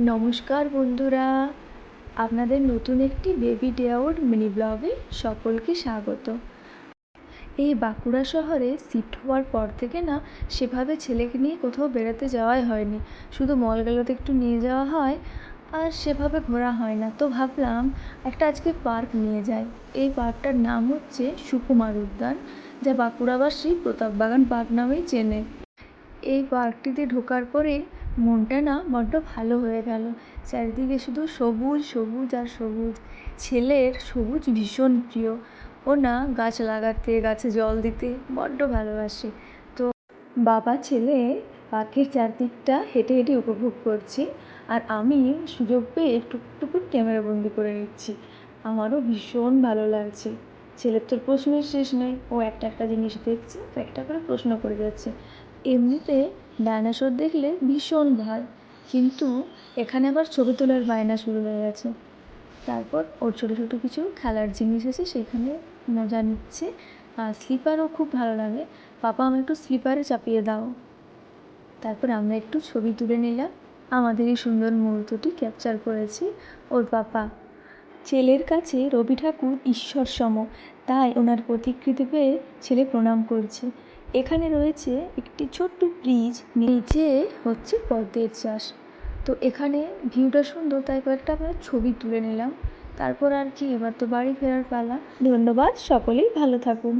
নমস্কার বন্ধুরা। আপনাদের নতুন একটি বেবি ডে আউট মিনি ব্লগে সকলকে স্বাগত। এই বাঁকুড়া শহরে শিফট হওয়ার পর থেকে না সেভাবে ছেলেকে নিয়ে কোথাও বেড়াতে যাওয়াই হয়নি। শুধু মলগুলোতে একটু নিয়ে যাওয়া হয় আর সেভাবে ঘোরা হয় না। তো ভাবলাম একটা আজকে পার্ক নিয়ে যাই। এই পার্কটার নাম হচ্ছে সুকুমার উদ্যান, যা বাঁকুড়াবাসী প্রতাপবাগান পার্ক নামেই চেনে। এই পার্কটিতে ঢোকার পরে মনটা না বড্ড ভালো হয়ে গেল। চারিদিকে শুধু সবুজ সবুজ আর সবুজ। ছেলের সবুজ ভীষণ প্রিয়। ও না গাছ লাগাতে, গাছে জল দিতে বড্ড ভালোবাসে। তো বাবা ছেলে পাখির চারদিকটা হেঁটে হেঁটে উপভোগ করছি আর আমি সুযোগ পেয়ে টুকটুকু ক্যামেরাবন্দি করে নিচ্ছি। আমারও ভীষণ ভালো লাগছে। ছেলের তোর প্রশ্নের শেষ নেই। ও একটা একটা জিনিস দেখছে, তো একটা করে প্রশ্ন করে যাচ্ছে। এমনিতে ডায়নোসর দেখলে ভীষণ ভয়। কিন্তু এখানে আবার ছবি তোলার বায়না শুরু হয়ে গেছে। তারপর ওর ছোটো ছোটো কিছু খেলার জিনিস আছে, সেখানে মজা নিচ্ছে। আর স্লিপারও খুব ভালো লাগে। পাপা, আমায় একটু স্লিপারে চাপিয়ে দাও। তারপর আমরা একটু ছবি তুলে নিলাম। আমাদের এই সুন্দর মুহূর্তটি ক্যাপচার করেছি ওর পাপা। ছেলের কাছে রবি ঠাকুর ঈশ্বর সম, তাই ওনার প্রতিকৃতি পেয়ে ছেলে প্রণাম করছে। এখানে রয়েছে একটি ছোট্ট ব্রিজ নিচে হচ্ছে পদ্মের চাষ। তো এখানে ভিউটা সুন্দর, তাই কয়েকটা আমরা ছবি তুলে নিলাম। তারপর আর কি, এবার তো বাড়ি ফেরার পালা। ধন্যবাদ, সকলেই ভালো থাকুন।